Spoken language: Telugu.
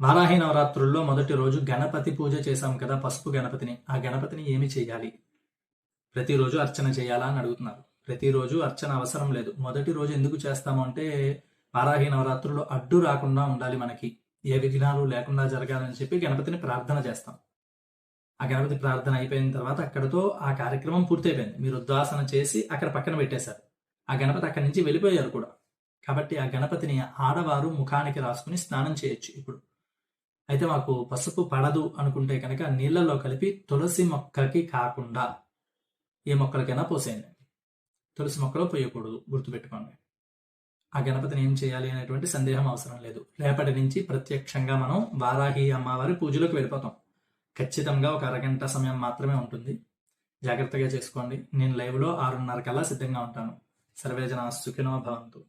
వారాహి నవరాత్రుల్లో మొదటి రోజు గణపతి పూజ చేశాం కదా పసుపు గణపతిని. ఆ గణపతిని ఏమి చేయాలి? ప్రతిరోజు అర్చన చేయాలా అని అడుగుతున్నారు. ప్రతిరోజు అర్చన అవసరం లేదు. మొదటి రోజు ఎందుకు చేస్తాము అంటే వారాహి నవరాత్రుల్లో అడ్డు రాకుండా ఉండాలి మనకి. ఏ విఘ్నాలు లేకుండా జరగాలని చెప్పి గణపతిని ప్రార్థన చేస్తాం. ఆ గణపతి ప్రార్థన అయిపోయిన తర్వాత అక్కడతో ఆ కార్యక్రమం పూర్తయిపోయింది. మీరు ఉద్వాసన చేసి అక్కడ పక్కన పెట్టేశారు. ఆ గణపతి అక్కడి నుంచి వెళ్ళిపోయారు కూడా. కాబట్టి ఆ గణపతిని ఆడవారు ముఖానికి రాసుకుని స్నానం చేయొచ్చు ఇప్పుడు. అయితే మాకు పసుపు పడదు అనుకుంటే కనుక నీళ్ళలో కలిపి తులసి మొక్కకి కాకుండా ఏ మొక్కలకైనా పోసేయండి. తులసి మొక్కలో పోయకూడదు గుర్తుపెట్టుకోండి. ఆ గణపతిని ఏం చేయాలి అనేటువంటి సందేహం అవసరం లేదు. రేపటి నుంచి ప్రత్యక్షంగా మనం వారాహి అమ్మవారి పూజలోకి వెళ్ళిపోతాం. ఖచ్చితంగా ఒక అరగంట సమయం మాత్రమే ఉంటుంది. జాగ్రత్తగా చేసుకోండి. నేను లైవ్లో ఆరున్నర కల్లా సిద్ధంగా ఉంటాను. సర్వేజన సుఖినో భవంతు.